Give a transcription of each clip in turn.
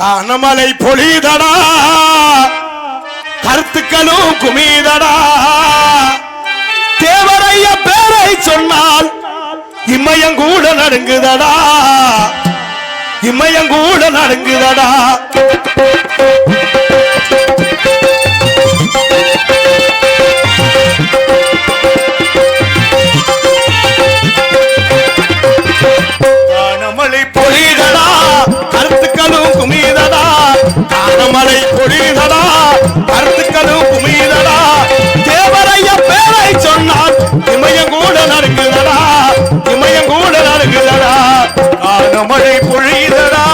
கனமலை பொழிதடா. கருத்துக்களும் குமிதடா. தேவரைய பேரை சொன்னால் இம்மயங்கூட நடுங்குதடா. இம்மயங்கூட நடுங்குதடா. அறுத்துக்களும் குமிழடா தேவரைய பேரை சொன்னால் இமயம் கூட நறுக்குதடா. இமயம் கூட நறுக்குதடா. ஆன மழை பொழியுதடா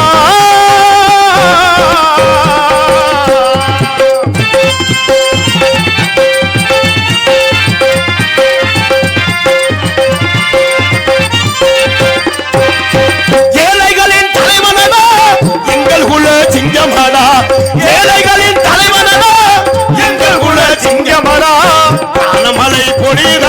ஏழைகளின் தலைவனடா எங்கள் குல சிங்கமாடா பொழித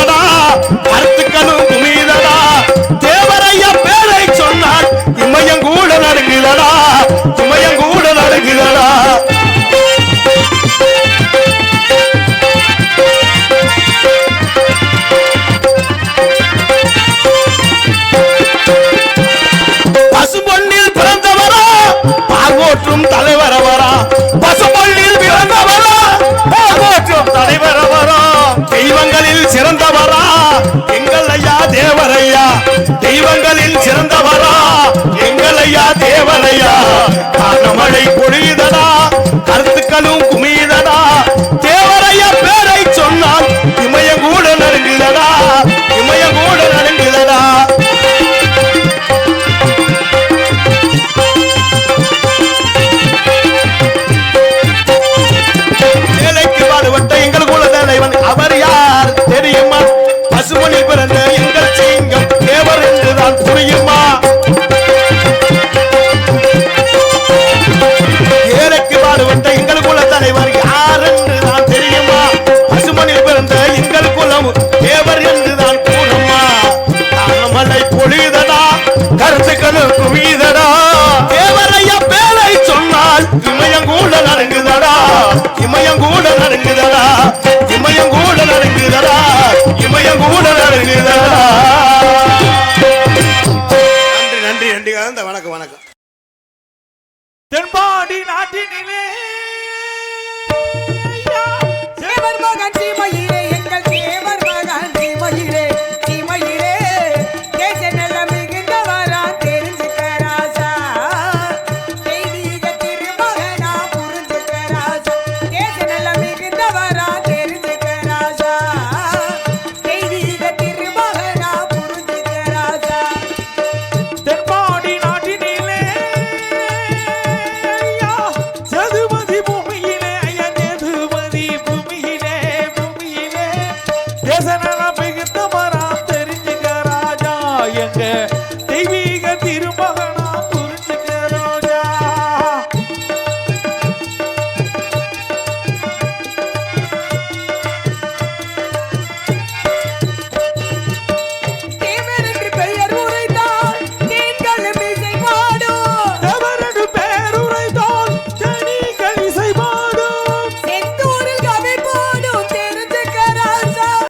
I Logan my.